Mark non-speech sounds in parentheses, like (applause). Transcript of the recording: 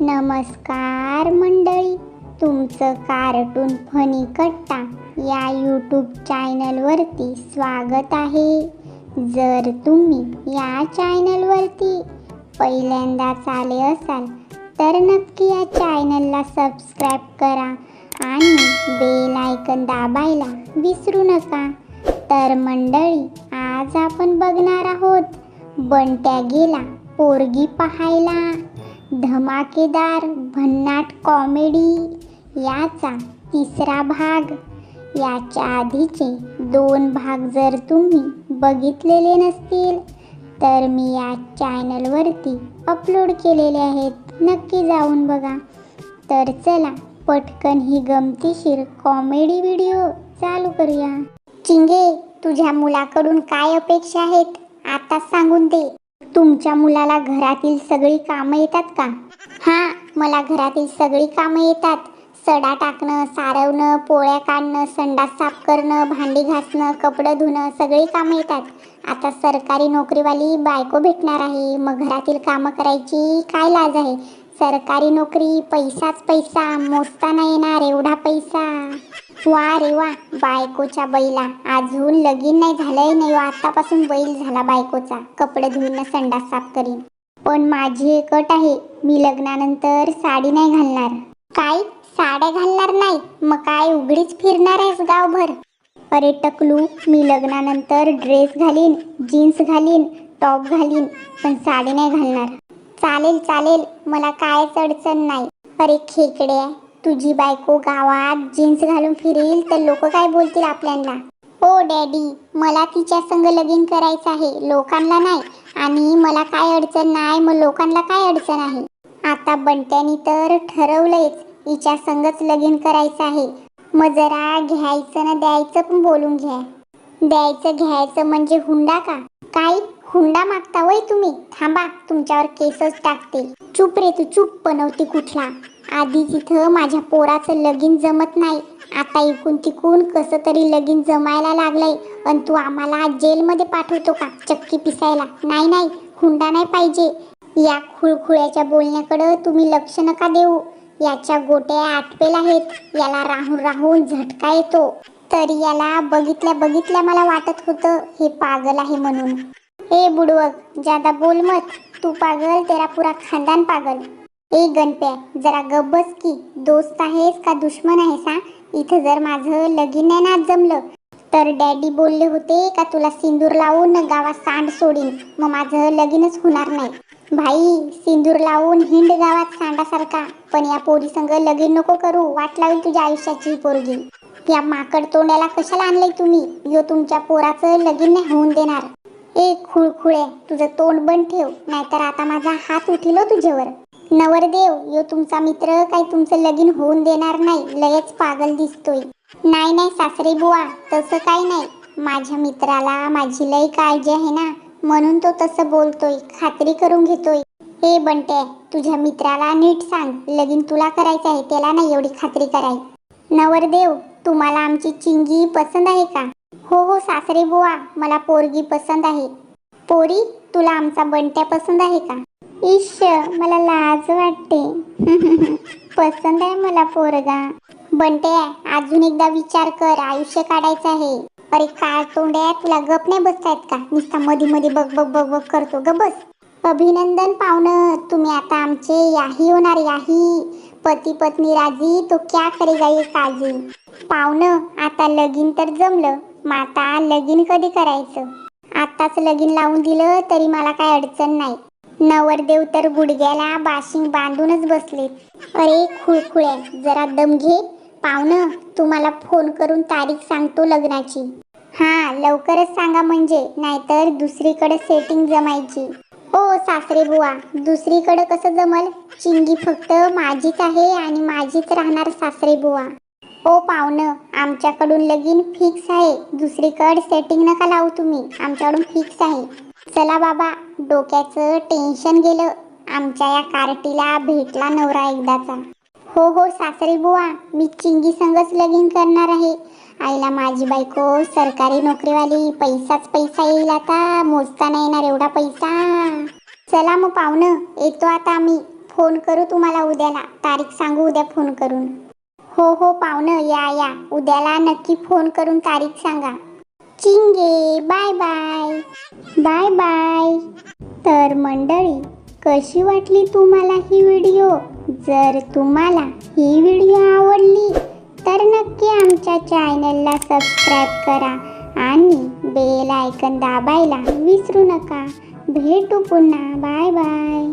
नमस्कार मंडळी तुमचं कार्टून फनी कट्टा या यूट्यूब चॅनलवरती स्वागत आहे. जर तुम्ही या चॅनलवरती पहिल्यांदाच आले असाल तर नक्की या चॅनलला सबस्क्राईब करा आणि बेल आयकन दाबायला विसरू नका. तर मंडळी आज आपण बघणार आहोत बंट्या गेला पोरगी पाहायला. धमाकेदार भन्नाट कॉमेडी याचा तिसरा भाग. याच्या आधीचे दोन भाग जर तुम्ही बघितलेले नसतील तर मी या चॅनलवरती अपलोड केलेले आहेत. नक्की जाऊन बघा. तर चला पटकन ही गमतीशीर कॉमेडी व्हिडिओ चालू करूया. चिंगे तुझ्या मुलाकडून काय अपेक्षा आहेत? आता सांगून दे. तुमच्या मुलाला घरातील सगळी कामं येतात का? हां मला घरातील सगळी कामं येतात. सडा टाकणं सारवणं पोळ्या काढणं संडास साफ करणं भांडी घासणं कपडं धुणं सगळी कामं येतात. आता सरकारी नोकरीवाली बायको भेटणार आहे. मग घरातील कामं करायची काय लाज आहे? सरकारी नोकरी पैसाच पैसा मोजता नाही येणार एवढा पैसा. वा रे वा बायकोच्या बैला. अजून लगीन नाही झालंय नाही वा आतापासून बैल झाला बायकोचा. कपडे धुवून संडास साफ करीन. पण माझी एक अट आहे मी लग्नानंतर साडी नाही घालणार. काय? साड्या घालणार नाही. मग काय उघडीच फिरणार आहेस गावभर. अरे टकलू मी लग्नानंतर ड्रेस घालीन जीन्स घालीन टॉप घालीन पण साडी नाही घालणार. चालेल चालेल. मला कायच अडचण नाही. अरे खेकडे तुझी बायको गावात जीन्स घालून फिरेल तर लोक काय बोलतील आपल्याला? हो डॅडी. मला तिच्या संग लगीन करायचं आहे. लोकांना नाही. आणि मला काय अडचण नाही मग लोकांना काय अडचण आहे? आता बंट्यानी तर ठरवलंयच हिच्या संगच लगीन करायचं आहे. मग जरा घ्यायचं ना द्यायचं पण बोलून घ्या. द्यायचं घ्यायचं म्हणजे हुंडा का? काय? हुंडा मागता वय तुम्ही? थांबा तुमच्यावर केसच टाकते. चुप रे तू चुप बनवते कुठला? आधी तिथं माझ्या पोराचं लगीन जमत नाही. आता इकून तिकून कसं तरी लगीन जमायला लागलंय. आणि तू आम्हाला जेलमध्ये पाठवतो का? चक्की पिसायला. नाही नाही हुंडा नाही पाहिजे. या खुळखुळ्याच्या बोलण्याकडं तुम्ही लक्ष नका देऊ. याच्या गोट्या आटपेल आहेत. याला राहून राहून झटका येतो. तरी याला बघितल्या बघितल्या मला वाटत होतं हे पागल आहे म्हणून. ए बुडवक ज्यादा बोल मत. तू पागल तेरा पुरा खानदान पागल. ए गणप्या जरा गब्बस की. दोस्त आहेस का दुश्मन आहेस हा? इथं जर माझं लगीन नाही ना जमलं तर डॅडी बोलले होते का तुला सिंदूर लावून गावात सांड सोडीन. मग माझं लगीनच होणार नाही. भाई सिंदूर लावून हिंड गावात सांडासारखा. पण या पोरी संग लगीन नको करू. वाट लावेल तुझ्या आयुष्याची पोरगी. या माकड तोंडाला कशाला आणलंय तुम्ही? यो तुमच्या पोराचं लगीन नाही होऊन देणार. ए खुळखुळे तुझं तोंड बंद ठेव नाहीतर आता माझा हात उठिलो हो तुझ्यावर. नवरदेव यो तुमचा मित्र काही तुमचं लगीन होऊन देणार नाही लयच पागल दिसतोय. नाही नाही सासरे बुवा तसं काही नाही. माझ्या मित्राला माझी लय काळजी आहे ना म्हणून तो तसं बोलतोय खात्री करून घेतोय. हे बंटे तुझ्या मित्राला नीट सांग लगीन तुला करायचं आहे त्याला नाही एवढी खात्री कराय नवरदेव तुम्हाला आमची चिंगी पसंत आहे का? हो हो सासरे बुवा मला पोरगी पसंत आहे. पोरी तुला आमचा बंट्या पसंत आहे का? इश मला लाज वाटते. (laughs) पसंत आहे मला पोरगा. बंटे अजून एकदा विचार कर आयुष्य काढायचं आहे. अरे काय तोंड्या तुला गप नाही बसतायत का? नुसता मधी मध्ये बघ बघ बघ बघ करतो ग बस. अभिनंदन पाहुणं तुम्ही आता आमचे याही होणार याही. पती पत्नी राजी तो क्या करेगा ये काजी पाहुणं आता लगीन तर जमलं. मग आता लगीन कधी करायचं? आताच लगीन लावून दिलं तरी मला काय अडचण नाही. नवरदेव तर गुडघ्याला बाशिंग बांधूनच बसले. अरे खुळखुळ्या जरा दम घे. पाहुणं तुम्हाला फोन करून तारीख सांगतो लग्नाची. हा लवकरच सांगा म्हणजे नाहीतर दुसरीकडे सेटिंग जमायची. ओ सासरे बुवा दुसरीकडे कसं जमल? चिंगी फक्त माझीच आहे आणि माझीच राहणार सासरे बुवा. ओ पाहुणं आमच्याकडून लगीन फिक्स आहे. दुसरीकडे सेटिंग नका लावू तुम्ही. आमच्याकडून फिक्स आहे. चला बाबा डोक्याचं टेन्शन गेलं. आमच्या या कार्टीला भेटला नवरा एकदाचा. हो हो सासरी बुवा मी चिंगी संगच लगीन करणार आहे. आईला माझी बायको सरकारी नोकरीवाली पैसाच पैसा येईल आता. मोजता नाही येणार एवढा पैसा. चला मग पाहुणं येतो आता आम्ही. फोन करू तुम्हाला उद्याला. तारीख सांगू उद्या फोन करून. हो हो पाहुणं या या. उद्याला नक्की फोन करून तारीख सांगा. चिंगे बाय बाय. Bye bye. तर मंडळी कशी वाटली तुम्हाला ही व्हिडिओ? जर तुम्हाला ही व्हिडिओ आवडली तर नक्की आमच्या चॅनलला सबस्क्राईब करा आणि बेल आयकन दाबायला विसरू नका. भेटू पुन्हा. Bye bye.